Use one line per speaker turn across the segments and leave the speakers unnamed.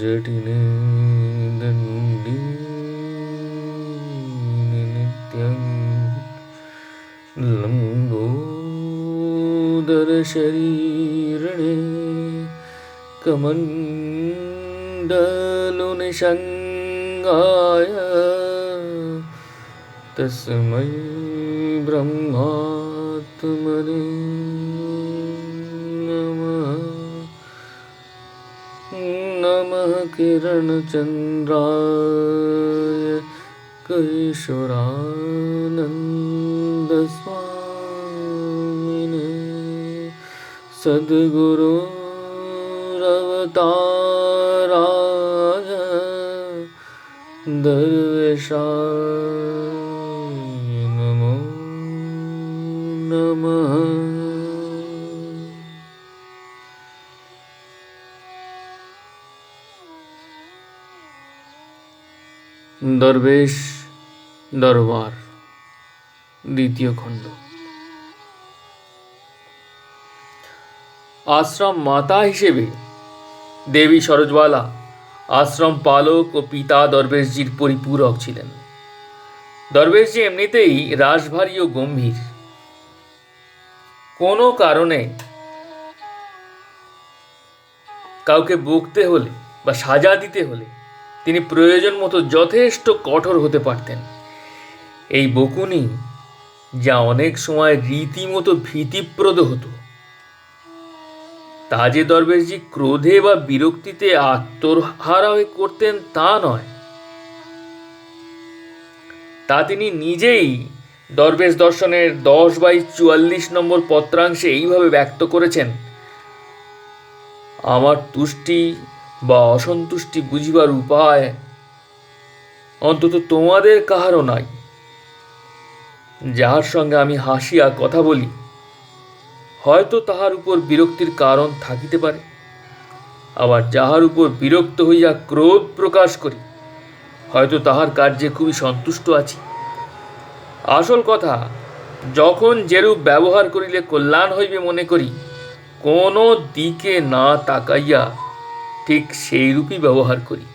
जटिने दण्डी नित्यं लम्बोदरशरीरणे कमण्डलुनिषङ्गाय तस्मै ब्रह्मात्मने नमः किरणचन्द्राय कैशोरानन्दस्वामिने सद्गुरोरवताराय दर्वेशाय नमो नमः দরবেশ, দরবার, দ্বিতীয় খণ্ড। আশ্রম মাতা হিসেবে দেবী সরোজবালা আশ্রম পালক ও পিতা দরবেশজির পরিপূরক ছিলেন। দরবেশজি এমনিতেই রাশভারী ও গম্ভীর। কোনো কারণে কাউকে বকতে হলে বা সাজা দিতে হলে তিনি প্রয়োজন মতো যথেষ্ট কঠোর হতে পারতেন। এই বকুনি যা অনেক সময় রীতিমতো ভীতিপ্রদ হতো। তা যে দরবেশজি ক্রোধে বা বিরক্তিতে আত্মহারা হয়ে করতেন তা নয়। তা তিনি নিজেই দরবেশ দর্শনের দশ বাই চুয়াল্লিশ নম্বর পত্রাংশে এইভাবে ব্যক্ত করেছেন, আমার তুষ্টি বা অসন্তুষ্টি বুঝিবার উপায় অন্তত তোমাদের কাহারও নাই। যাহার সঙ্গে আমি হাসিয়া কথা বলি, হয়তো তাহার উপর বিরক্তির কারণ থাকিতে পারে। আবার যাহার উপর বিরক্ত হইয়া ক্রোধ প্রকাশ করি, হয়তো তাহার কার্যে খুবই সন্তুষ্ট আছি। আসল কথা, যখন যেরূপ ব্যবহার করিলে কল্যাণ হইবে মনে করি, কোনো দিকে না তাকাইয়া ঠিক সেইরূপই ব্যবহার করি।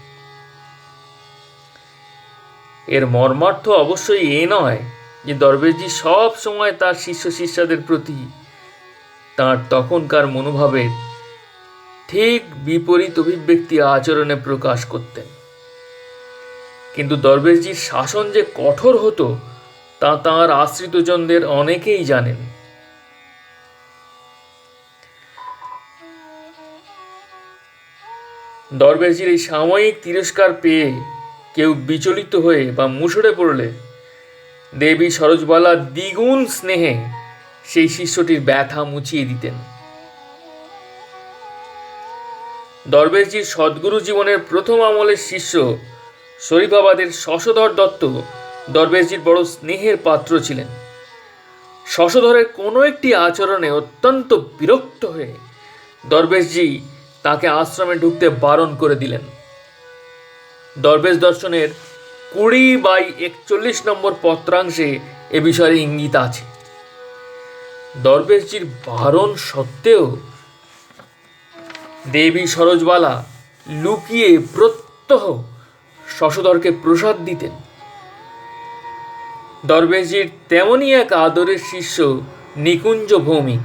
এর মর্মার্থ অবশ্যই এ নয় যে দরবেশজি সব সময় তার শিষ্য শিষ্যাদের প্রতি তার তখনকার মনোভাবের ঠিক বিপরীত অভিব্যক্তি আচরণে প্রকাশ করতেন। কিন্তু দরবেশজির শাসন যে কঠোর হতো, তা তাঁর আশ্রিতজনদের অনেকেই জানেন। দরবেশজির এই সাময়িক তিরস্কার পেয়ে কেউ বিচলিত হয়ে বা মুসড়ে পড়লে দেবী সরোজবালা দ্বিগুণ স্নেহে সেই শিষ্যটির ব্যথা মুছিয়ে দিতেন। দরবেশজির সদ্গুরু জীবনের প্রথম আমলের শিষ্য শরীফাবাদের শশধর দত্ত দরবেশজির বড় স্নেহের পাত্র ছিলেন। শশধরের কোনো একটি আচরণে অত্যন্ত বিরক্ত হয়ে দরবেশজি তাকে আশ্রমে ঢুকতে বারণ করে দিলেন। দরবেশ দর্শনের কুড়ি বাই একচল্লিশ নম্বর পত্রাংশে এ বিষয়ে ইঙ্গিত আছে। দরবেশজির বারণ সত্ত্বেও দেবী সরোজবালা লুকিয়ে প্রত্যহ শশধরকে প্রসাদ দিতেন। দরবেশজির তেমনই এক আদরের শিষ্য নিকুঞ্জ ভৌমিক।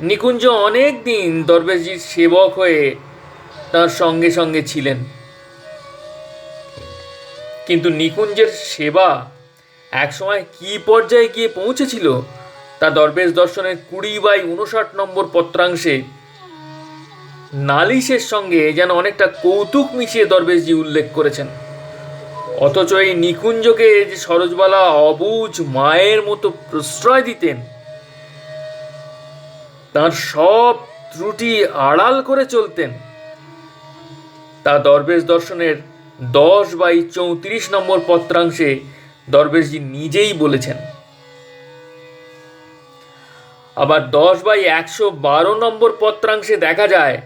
নিকুঞ্জ অনেক দিন দরবেশজির সেবক হয়ে তার সঙ্গে সঙ্গে ছিলেন। কিন্তু নিকুঞ্জের সেবা একসময় কি পর্যায়ে গিয়ে পৌঁছেছিল, তা দরবেশ দর্শনের কুড়ি বাই উনষাট নম্বর পত্রাংশে নালিশের সঙ্গে যেন অনেকটা কৌতুক মিশিয়ে দরবেশজি উল্লেখ করেছেন। অথচ এই নিকুঞ্জকে যে সরোজবালা অবুজ মায়ের মতো প্রশ্রয় দিতেন তার সব ত্রুটি আড়াল করে চলতেন। তা দরবেশ দর্শনের দশ বাই চৌত্রিশ নম্বর পত্রাংশে দরবেশজি নিজেই বলেছেন। আবার দশ বাই একশো বারো নম্বর পত্রাংশে দেখা যায়,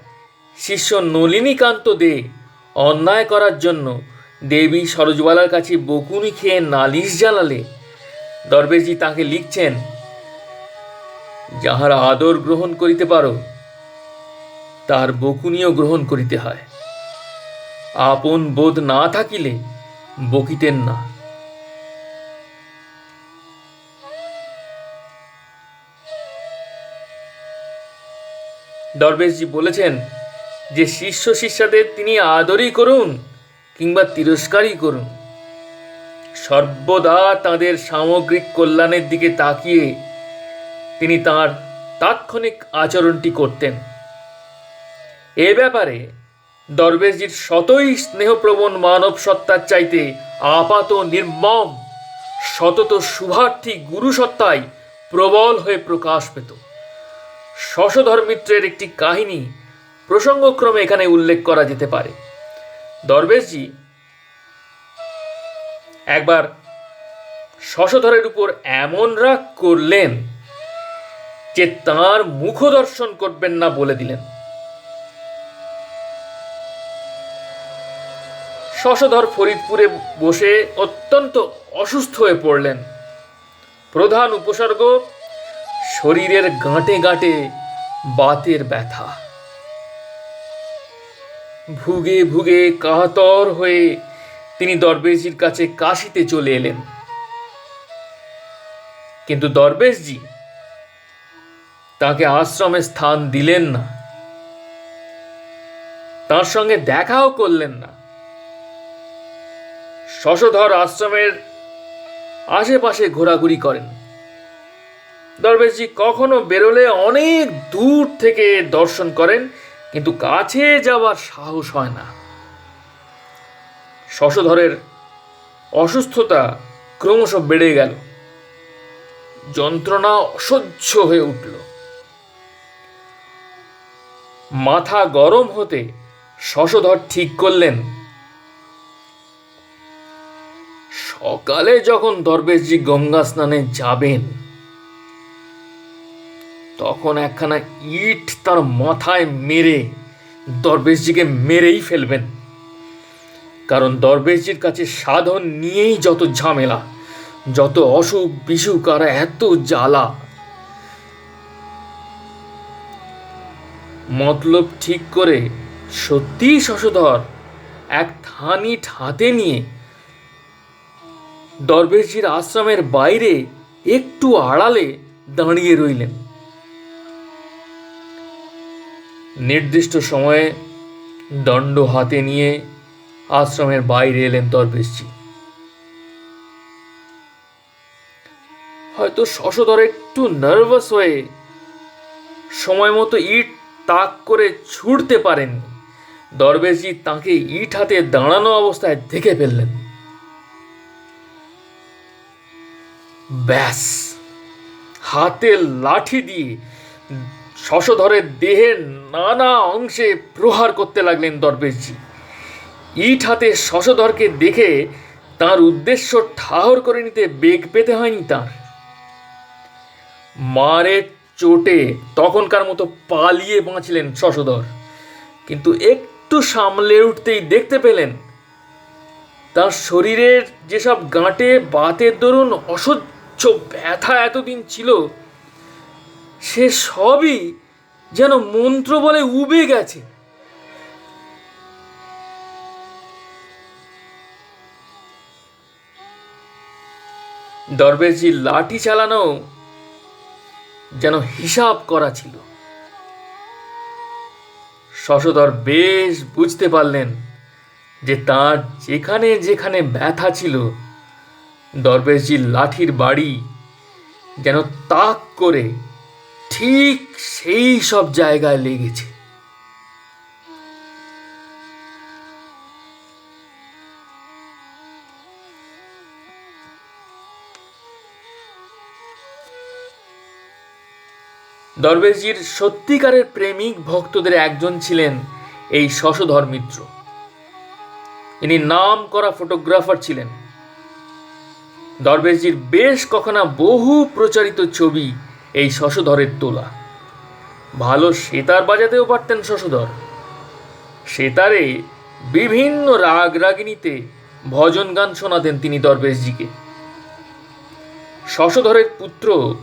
শিষ্য নলিনীকান্ত দে অন্যায় করার জন্য দেবী সরোজবালার কাছে বকুনি খেয়ে নালিশ জ্বালালে। দরবেশজি তাকে লিখছেন যাহারা আদর গ্রহণ করিতে পারো তার বকুনিও গ্রহণ করিতে হয়। আপন বোধ না থাকিলে বকিতেন না। দরবেশজি বলেছেন যে, শিষ্য শিষ্যাদের তিনি আদরই করুন কিংবা তিরস্কারই করুন। সর্বদা তাদের সামগ্রিক কল্যাণের দিকে তাকিয়ে তিনি তার তাৎক্ষণিক আচরণটি করতেন। এ ব্যাপারে দরবেশজির শতই স্নেহপ্রবণ মানব সত্তার চাইতে আপাত নির্মম শতত শুভার্থী গুরু সত্তাই প্রবল হয়ে প্রকাশ পেত। শশধর মিত্রের একটি কাহিনী প্রসঙ্গক্রমে এখানে উল্লেখ করা যেতে পারে। দরবেশজি একবার শশধরের উপর এমন রাগ করলেন যে তাঁর মুখ দর্শন করবেন না বলে দিলেন। শশধর ফরিদপুরে বসে অত্যন্ত অসুস্থ হয়ে পড়লেন। প্রধান উপসর্গ, শরীরের গাঁটে গাঁটে বাতের ব্যথা। ভুগে ভুগে কাতর হয়ে তিনি দরবেশজির কাছে কাশিতে চলে এলেন। কিন্তু দরবেশজি তাকে আশ্রমে স্থান দিলেন না। তার সঙ্গে দেখাও করলেন না। শশধর আশ্রমের আশেপাশে ঘোরাঘুরি করেন। দরবেশজি কখনো বেরোলে অনেক দূর থেকে দর্শন করেন, কিন্তু কাছে যাওয়ার সাহস হয় না। শশধরের অসুস্থতা ক্রমশ বেড়ে গেল। যন্ত্রণা অসহ্য হয়ে উঠল। মাথা গরম হতে শশধর ঠিক করলেন। সকালে যখন দরবেশজি গঙ্গা স্নানে যাবেন, তখন একখানা ইট তার মাথায় মেরে দরবেশজিকে মেরেই ফেলবেন। কারণ দরবেশজির কাছে সাধন নিয়েই যত ঝামেলা, যত অসুখ বিসুখ আর এত জ্বালা মতলব ঠিক করে সত্যিই শশধর এক থানিট হাতে নিয়ে দরবেশজির আশ্রমের বাইরে একটু আড়ালে দাঁড়িয়ে রইলেন। নির্দিষ্ট সময়ে দণ্ড হাতে নিয়ে আশ্রমের বাইরে এলেন দরবেশজি। হয়তো শশধর একটু নার্ভাস হয়ে সময় মতো ইট তাক করে ছুটতে পারেননি। দরবেশজি তাকে ইট হাতে দাঁড়ানো অবস্থায় দেখে ফেললেন। ব্যাস, হাতে লাঠি দিয়ে শশধরের দেহের নানা অংশে প্রহার করতে লাগলেন দরবেশজি ইট হাতে শশধরকে দেখে তার উদ্দেশ্য ঠাহর করে নিতে বেগ পেতে হয়নি তার। মারের চোটে তখনকার মতো পালিয়ে বাঁচলেন শশধর। কিন্তু একটু সামলে উঠতেই দেখতে পেলেন, তার শরীরের যেসব গাঁটে বাতের দরুন অসহ্য ব্যথা এতদিন ছিল, সে সবই যেন মন্ত্র বলে উবে গেছে। দরবেশজি লাঠি চালানো যেন হিসাব করা ছিল। শশধর বেশ বুঝতে পারলেন যে তার যেখানে যেখানে ব্যথা ছিল দরবেশজির লাঠির বাড়ি যেন তাক করে ঠিক সেই সব জায়গায় লেগেছে। দরবেশজির সত্যিকারের প্রেমিক ভক্তদের একজন ছিলেন এই শশধর মিত্র। ইনি নাম করা ফটোগ্রাফার ছিলেন। দরবেশজির বেশ কখনা বহু প্রচারিত ছবি এই শশধরের তোলা। ভালো সেতার বাজাতেও পারতেন শশধর। সেতারে বিভিন্ন রাগ রাগিনীতে ভজন গান শোনাতেন তিনি দরবেশজিকে। শশধরের পুত্র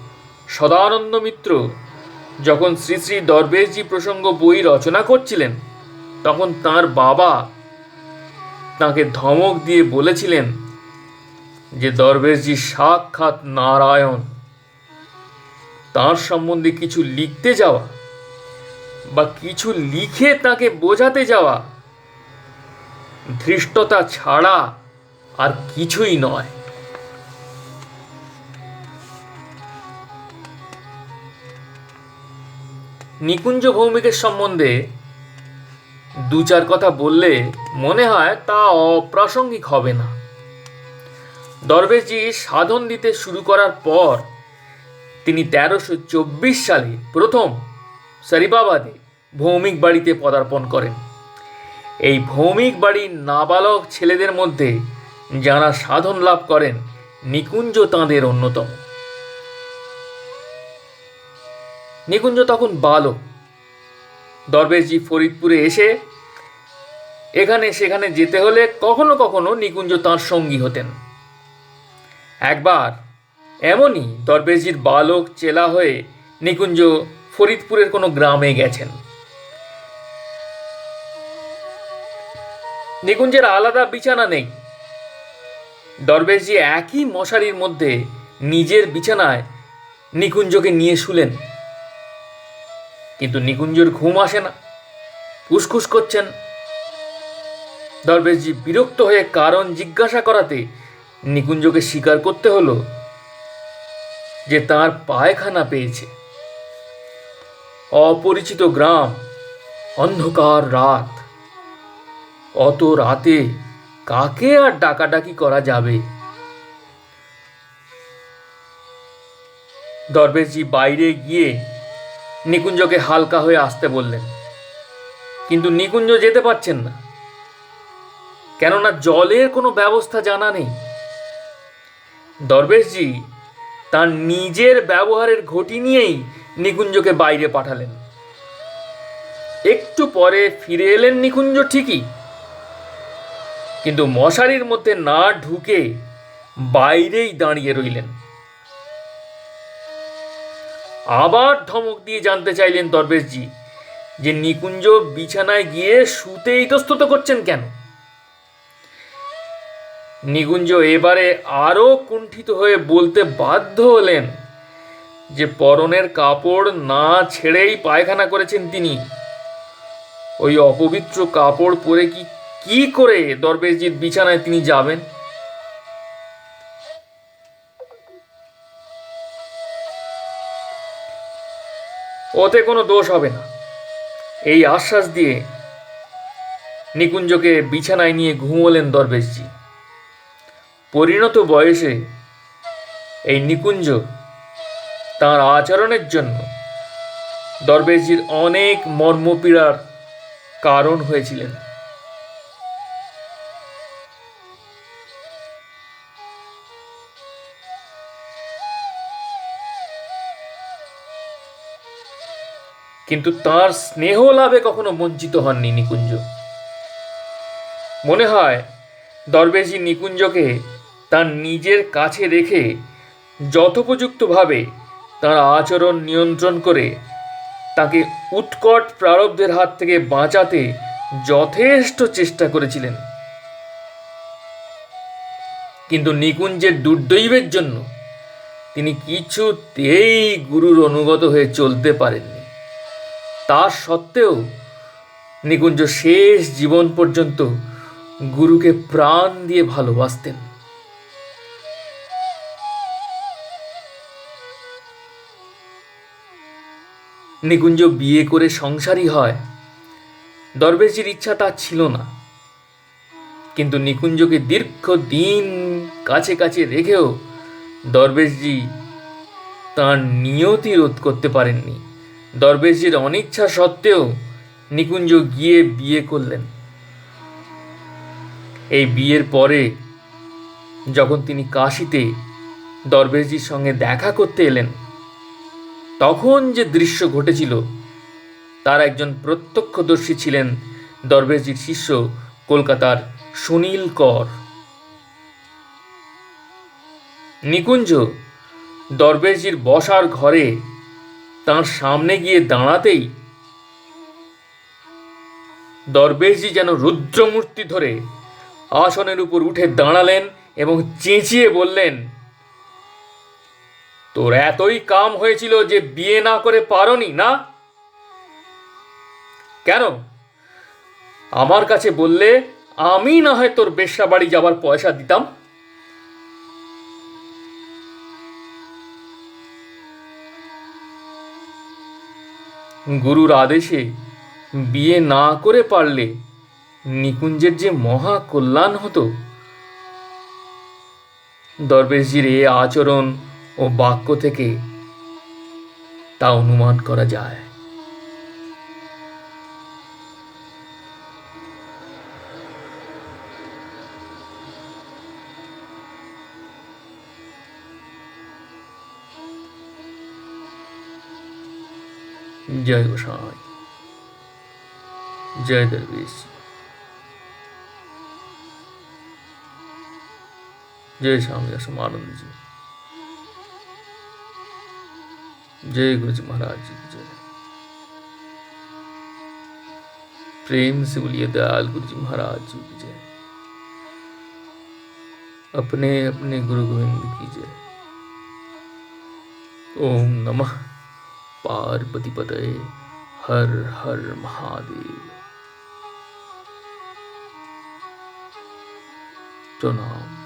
সদানন্দ মিত্র যখন শ্রী শ্রী দরবেশজি প্রসঙ্গ বই রচনা করছিলেন, তখন তার বাবা তাকে ধমক দিয়ে বলেছিলেন যে, দরবেশজি, সাক্ষাৎ নারায়ণ। তার সম্বন্ধে কিছু লিখতে যাওয়া বা কিছু লিখে তাকে বোঝাতে যাওয়া ধৃষ্টতা ছাড়া আর কিছুই নয়। নিকুঞ্জ ভৌমিকের সম্বন্ধে দু চার কথা বললে মনে হয় তা অপ্রাসঙ্গিক হবে না। দরবেশজি সাধন দিতে শুরু করার পর তিনি তেরোশো চব্বিশ সালে প্রথম সারিবাবাদে ভৌমিক বাড়িতে পদার্পণ করেন। এই ভৌমিক বাড়ির নাবালক ছেলেদের মধ্যে যারা সাধন লাভ করেন, নিকুঞ্জ তাঁদের অন্যতম। নিকুঞ্জ তখন বালক। দরবেশজি ফরিদপুরে এসে এখানে সেখানে যেতে হলে কখনো কখনো নিকুঞ্জ তাঁর সঙ্গী হতেন। একবার এমনই দরবেশজির বালক চেলা হয়ে নিকুঞ্জ ফরিদপুরের কোনো গ্রামে গেছেন। নিকুঞ্জের আলাদা বিছানা নেই। দরবেশজি একই মশারির মধ্যে নিজের বিছানায় নিকুঞ্জকে নিয়ে শুলেন। কিন্তু নিকুঞ্জর ঘুম আসে না। উসখুস করছেন। দরবেশজি বিরক্ত হয়ে কারণ জিজ্ঞাসা করাতে নিকুঞ্জকে স্বীকার করতে হলো যে তার পায়খানা পেয়েছে। অপরিচিত গ্রাম, অন্ধকার রাত। অত রাতে কাকে আর ডাকাডাকি করা যাবে? দরবেশজি বাইরে গিয়ে নিকুঞ্জকে হালকা হয়ে আসতে বললেন। কিন্তু নিকুঞ্জ যেতে পারছেন না। কেননা জলের কোনো ব্যবস্থা জানা নেই। দরবেশজি তার নিজের ব্যবহারের ঘটি নিয়েই নিকুঞ্জকে বাইরে পাঠালেন। একটু পরে ফিরে এলেন নিকুঞ্জ ঠিকই। কিন্তু মশারির মধ্যে না ঢুকে বাইরেই দাঁড়িয়ে রইলেন। আবার ধমক দিয়ে জানতে চাইলেন দরবেশজি যে নিকুঞ্জ বিছানায় গিয়ে শুতে ইতস্তত করছেন কেন? নিকুঞ্জ এবারে আরও কুণ্ঠিত হয়ে বলতে বাধ্য হলেন যে পরনের কাপড় না ছেড়েই পায়খানা করেছেন তিনি। ওই অপবিত্র কাপড় পরে কি কি করে দরবেশজির বিছানায় তিনি যাবেন? ওতে কোনো দোষ হবে না। এই আশ্বাস দিয়ে নিকুঞ্জকে বিছানায় নিয়ে ঘুমোলেন দরবেশজি। পরিণত বয়সে এই নিকুঞ্জ তার আচরণের জন্য দরবেশজির অনেক মর্মপীড়ার কারণ হয়েছিলেন। কিন্তু তার স্নেহ লাভে কখনো বঞ্চিত হননি নিকুঞ্জ। মনে হয় দরবেশজি নিকুঞ্জকে তার নিজের কাছে রেখে যথোপযুক্তভাবে তার আচরণ নিয়ন্ত্রণ করে তাকে উৎকট প্রারব্ধের হাত থেকে বাঁচাতে যথেষ্ট চেষ্টা করেছিলেন। কিন্তু নিকুঞ্জের দুর্দৈবের জন্য তিনি কিছুতেই গুরুর অনুগত হয়ে চলতে পারেননি। তা সত্ত্বেও নিকুঞ্জ শেষ জীবন পর্যন্ত গুরুকে প্রাণ দিয়ে ভালোবাসতেন। নিকুঞ্জ বিয়ে করে সংসারী হয় দরবেশজির ইচ্ছা তার ছিল না। কিন্তু নিকুঞ্জকে দীর্ঘ দিন কাছে কাছে রেখেও দরবেশজি তার নিয়তি রোধ করতে পারেননি। দরবেশজির অনিচ্ছা সত্ত্বেও নিকুঞ্জ গিয়ে বিয়ে করলেন। এই বিয়ের পরে যখন তিনি কাশিতে দরবেশজির সঙ্গে দেখা করতে এলেন, তখন যে দৃশ্য ঘটেছিল, তার একজন প্রত্যক্ষদর্শী ছিলেন দরবেশজির শিষ্য কলকাতার সুনীল কর। নিকুঞ্জ দরবেশজির বসার ঘরে তার সামনে গিয়ে দাঁড়াতেই দরবেশজি যেন রুদ্রমূর্তি ধরে আসনের উপর উঠে দাঁড়ালেন এবং চেঁচিয়ে বললেন, তোর এতই কাম হয়েছিল যে বিয়ে না করে পারোনি, না? কেন? আমার কাছে বললে আমি না হয় তোর বেশ্যা বাড়ি যাবার পয়সা দিতাম গুরুর আদেশে বিয়ে না করে পারলে নিকুঞ্জের যে মহা কল্যাণ হতো। দরবেশজির এ আচরণ ও বাক্য থেকে তা অনুমান করা যায়। जय गोसाई। जय दरवेश जय स्वामी असमानंद जी। जय गुरु महाराज जी की जय। प्रेम से बोलिए दयाल गुरु जी महाराज जी की जय। अपने अपने गुरु गोविंद की जय। ओम नमः। पार्वती पते हर हर महादेव। प्रणाम